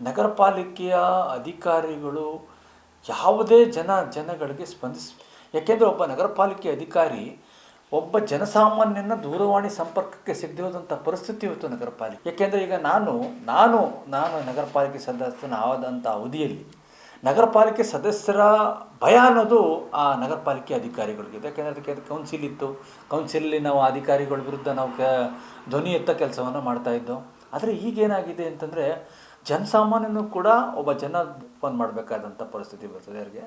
ನಗರ ಪಾಲಿಕೆಯ ಅಧಿಕಾರಿಗಳು ಯಾವುದೇ ಜನ ಜನಗಳಿಗೆ ಸ್ಪಂದಿಸ, ಯಾಕೆಂದರೆ ಒಬ್ಬ ನಗರ ಪಾಲಿಕೆ ಅಧಿಕಾರಿ ಒಬ್ಬ ಜನಸಾಮಾನ್ಯನ ದೂರವಾಣಿ ಸಂಪರ್ಕಕ್ಕೆ ಸಿಗದೆ ಪರಿಸ್ಥಿತಿ ಇವತ್ತು ನಗರ ಪಾಲಿಕೆ ಯಾಕೆಂದರೆ ಈಗ ನಾನು ನಾನು ನಾನು ನಗರ ಪಾಲಿಕೆ ಸದಸ್ಯನ ಆದಂಥ ಅವಧಿಯಲ್ಲಿ ನಗರ ಪಾಲಿಕೆ ಸದಸ್ಯರ ಭಯ ಅನ್ನೋದು ಆ ನಗರ ಪಾಲಿಕೆ ಅಧಿಕಾರಿಗಳಿಗೆ ಯಾಕೆಂದರೆ ಅದಕ್ಕೆ ಕೌನ್ಸಿಲ್ ಇತ್ತು. ಕೌನ್ಸಿಲಲ್ಲಿ ನಾವು ಅಧಿಕಾರಿಗಳ ವಿರುದ್ಧ ನಾವು ಧ್ವನಿ ಎತ್ತ ಕೆಲಸವನ್ನು ಮಾಡ್ತಾಯಿದ್ದೋ ಆದರೆ ಈಗೇನಾಗಿದೆ ಅಂತಂದರೆ ಜನಸಾಮಾನ್ಯನೂ ಕೂಡ ಒಬ್ಬ ಜನ ಫೋನ್ ಮಾಡಬೇಕಾದಂಥ ಪರಿಸ್ಥಿತಿ ಬರ್ತದೆ ಅವ್ರಿಗೆ.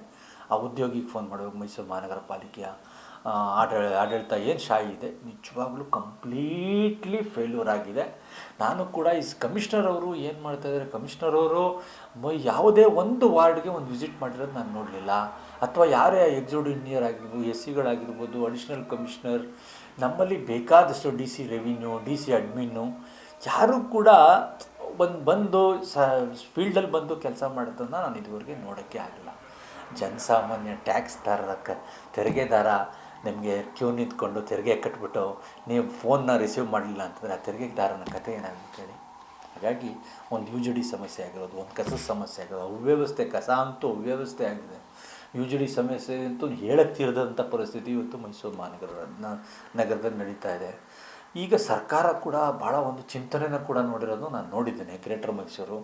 ಆ ಉದ್ಯೋಗಿಗೆ ಫೋನ್ ಮಾಡಬೇಕು, ಮೈಸೂರು ಮಹಾನಗರ ಪಾಲಿಕೆಯ ಆಡಳ, ಆಡಳಿತ ಏನು ಶಾಯಿ ಇದೆ, ನಿಜವಾಗ್ಲೂ ಕಂಪ್ಲೀಟ್ಲಿ ಫೇಲ್ಯೂರ್ ಆಗಿದೆ. ನಾನು ಕೂಡ ಈ ಕಮಿಷನರ್ ಅವರು ಏನು ಮಾಡ್ತಾ ಇದ್ದಾರೆ ಕಮಿಷನರ್ ಅವರು ಯಾವುದೇ ಒಂದು ವಾರ್ಡ್ಗೆ ಒಂದು ವಿಸಿಟ್ ಮಾಡಿರೋದು ನಾನು ನೋಡಲಿಲ್ಲ. ಅಥವಾ ಯಾರೇ ಎಕ್ಸಿಕ್ಯೂಟಿವ್ ಇಂಜಿನಿಯರ್ ಆಗಿರ್ಬೋದು ಎಸ್ ಸಿಗಳಾಗಿರ್ಬೋದು ಅಡಿಷ್ನಲ್ ಕಮಿಷನರ್ ನಮ್ಮಲ್ಲಿ ಬೇಕಾದಷ್ಟು D C revenue D C admin ಯಾರೂ ಕೂಡ ಬಂದು ಬಂದು ಸ, ಫೀಲ್ಡಲ್ಲಿ ಬಂದು ಕೆಲಸ ಮಾಡೋದನ್ನು ನಾನು ಇದುವರೆಗೆ ನೋಡೋಕ್ಕೆ ಆಗಲ್ಲ ಜನಸಾಮಾನ್ಯ ಟ್ಯಾಕ್ಸ್ ಕ ತೆರಿಗೆದಾರ ನಿಮಗೆ ಕ್ಯೂ ನಿಂತ್ಕೊಂಡು ತೆರಿಗೆ ಕಟ್ಬಿಟ್ಟು ನೀವು ಫೋನ್ನ ರಿಸೀವ್ ಮಾಡಲಿಲ್ಲ ಅಂತಂದರೆ ಆ ತೆರಿಗೆದಾರನ ಕಥೆ ಏನಾಗುತ್ತೆ ಹೇಳಿ? ಹಾಗಾಗಿ ಒಂದು ಯು ಜಿ ಸಮಸ್ಯೆ ಆಗಿರೋದು, ಒಂದು ಕಸದ ಸಮಸ್ಯೆ ಆಗಿರೋದು, ಅವ್ಯವಸ್ಥೆ, ಕಸ ಅಂತೂ ಅವ್ಯವಸ್ಥೆ ಆಗಿದೆ. ಯು ಜಿ ಡಿ ಸಮಸ್ಯೆ ಅಂತೂ ಹೇಳಕ್ಕೆ ತೀರದಂಥ ಪರಿಸ್ಥಿತಿ ಇವತ್ತು ಮೈಸೂರು ಮಹಾನಗರ ನಗರದಲ್ಲಿ ನಡೀತಾ ಇದೆ. ಈಗ ಸರ್ಕಾರ ಕೂಡ ಭಾಳ ಒಂದು ಚಿಂತನೆನ ಕೂಡ ನೋಡಿರೋದು ನಾನು ನೋಡಿದ್ದೇನೆ. ಗ್ರೇಟರ್ ಮೈಸೂರು